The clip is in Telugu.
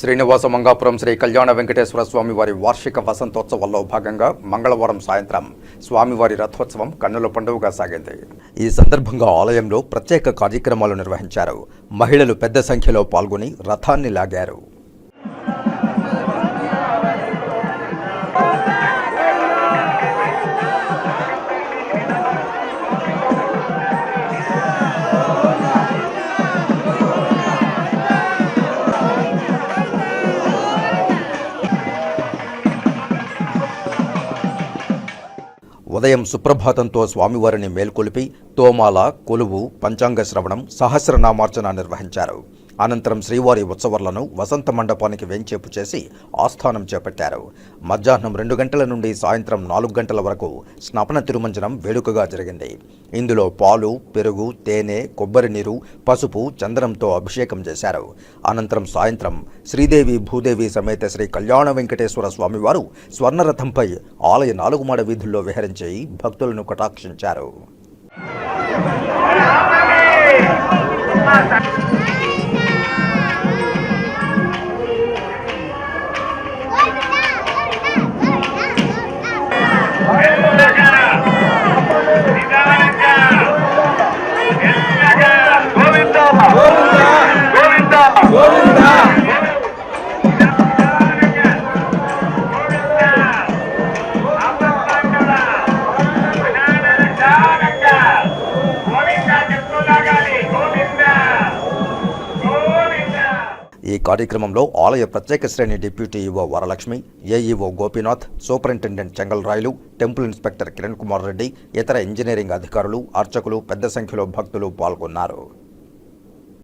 శ్రీనివాస మంగాపురం శ్రీ కళ్యాణ వెంకటేశ్వర స్వామి వారి వార్షిక వసంతోత్సవాల్లో భాగంగా మంగళవారం సాయంత్రం స్వామివారి రథోత్సవం కన్నుల పండుగగా సాగింది. ఈ సందర్భంగా ఆలయంలో ప్రత్యేక కార్యక్రమాలు నిర్వహించారు. మహిళలు పెద్ద సంఖ్యలో పాల్గొని రథాన్ని లాగారు. ఉదయం సుప్రభాతంతో స్వామివారిని మేల్కొలిపి తోమాల కొలువు పంచాంగ శ్రవణం సహస్రనామార్చన నిర్వహించారు. అనంతరం శ్రీవారి ఉత్సవాలను వసంత మండపానికి వెంచేపు చేసి ఆస్థానం చేపట్టారు. మధ్యాహ్నం రెండు గంటల నుండి సాయంత్రం నాలుగు గంటల వరకు స్నపన తిరుమంజనం వేడుకగా జరిగింది. ఇందులో పాలు పెరుగు తేనె కొబ్బరి నీరు పసుపు చందనంతో అభిషేకం చేశారు. అనంతరం సాయంత్రం శ్రీదేవి భూదేవి సమేత శ్రీ కళ్యాణ వెంకటేశ్వర స్వామివారు స్వర్ణరథంపై ఆలయ నాలుగుమాడ వీధుల్లో విహరించి భక్తులను కటాక్షించారు. ¡Govinda! ¡Govinda! ఈ కార్యక్రమంలో ఆలయ ప్రత్యేక శ్రేణి deputy EO Varalakshmi AEO Gopinath superintendent Chengal Rayalu temple inspector Kiran Kumar Reddy ఇతర ఇంజనీరింగ్ అధికారులు అర్చకులు పెద్ద సంఖ్యలో భక్తులు పాల్గొన్నారు.